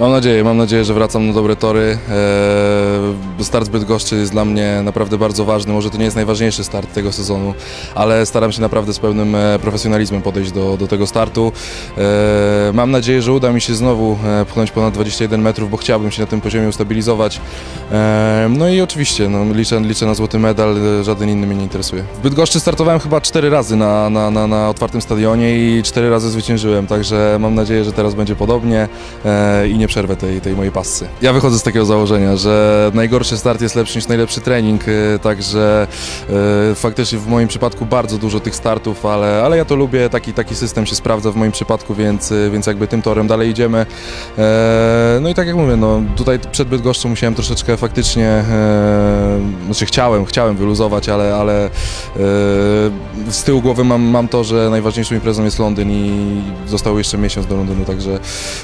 Mam nadzieję, mam nadzieję, że wracam na dobre tory. Eee, Start z Bydgoszczy jest dla mnie naprawdę bardzo ważny. Może to nie jest najważniejszy start tego sezonu, ale staram się naprawdę z pełnym e, profesjonalizmem podejść do, do tego startu. Eee, Mam nadzieję, że uda mi się znowu e, pchnąć ponad 21 metrów, bo chciałbym się na tym poziomie ustabilizować. Eee, No i oczywiście no, liczę, liczę na złoty medal, żaden inny mnie nie interesuje. W Bydgoszczy startowałem chyba cztery razy na, na, na, na otwartym stadionie i cztery razy zwyciężyłem, także mam nadzieję, że teraz będzie podobnie e, i nie przerwę tej, tej mojej pasy. Ja wychodzę z takiego założenia, że najgorszy start jest lepszy niż najlepszy trening, e, także e, faktycznie w moim przypadku bardzo dużo tych startów, ale, ale ja to lubię, taki, taki system się sprawdza w moim przypadku, więc, e, więc jakby tym torem dalej idziemy. E, no i tak jak mówię, no, tutaj przed Bydgoszczą musiałem troszeczkę faktycznie, e, znaczy chciałem, chciałem wyluzować, ale, ale e, z tyłu głowy mam, mam to, że najważniejszą imprezą jest Londyn i został jeszcze miesiąc do Londynu, także,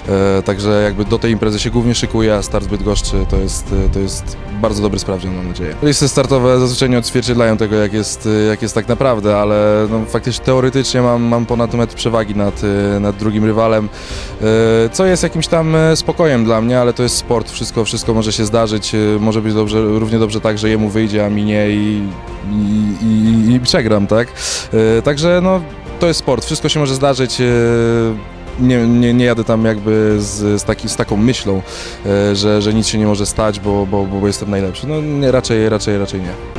e, także jakby do tej imprezy się głównie szykuję, a start z Bydgoszczy to jest, e, to jest bardzo dobry sprawdzian, mam nadzieję. Listy startowe zazwyczaj nie odzwierciedlają tego, jak jest, e, jak jest tak naprawdę, ale no, faktycznie teoretycznie mam, mam ponad metr przewagi nad, e, nad drugim rywalem, co jest jakimś tam spokojem dla mnie, ale to jest sport, wszystko, wszystko może się zdarzyć, może być dobrze, równie dobrze tak, że jemu wyjdzie, a mi nie i, i, i, i przegram, tak? Także no, to jest sport, wszystko się może zdarzyć. Nie, nie, nie jadę tam jakby z, z, taki, z taką myślą, e, że, że nic się nie może stać, bo, bo, bo jestem najlepszy. No nie, raczej, raczej, raczej nie.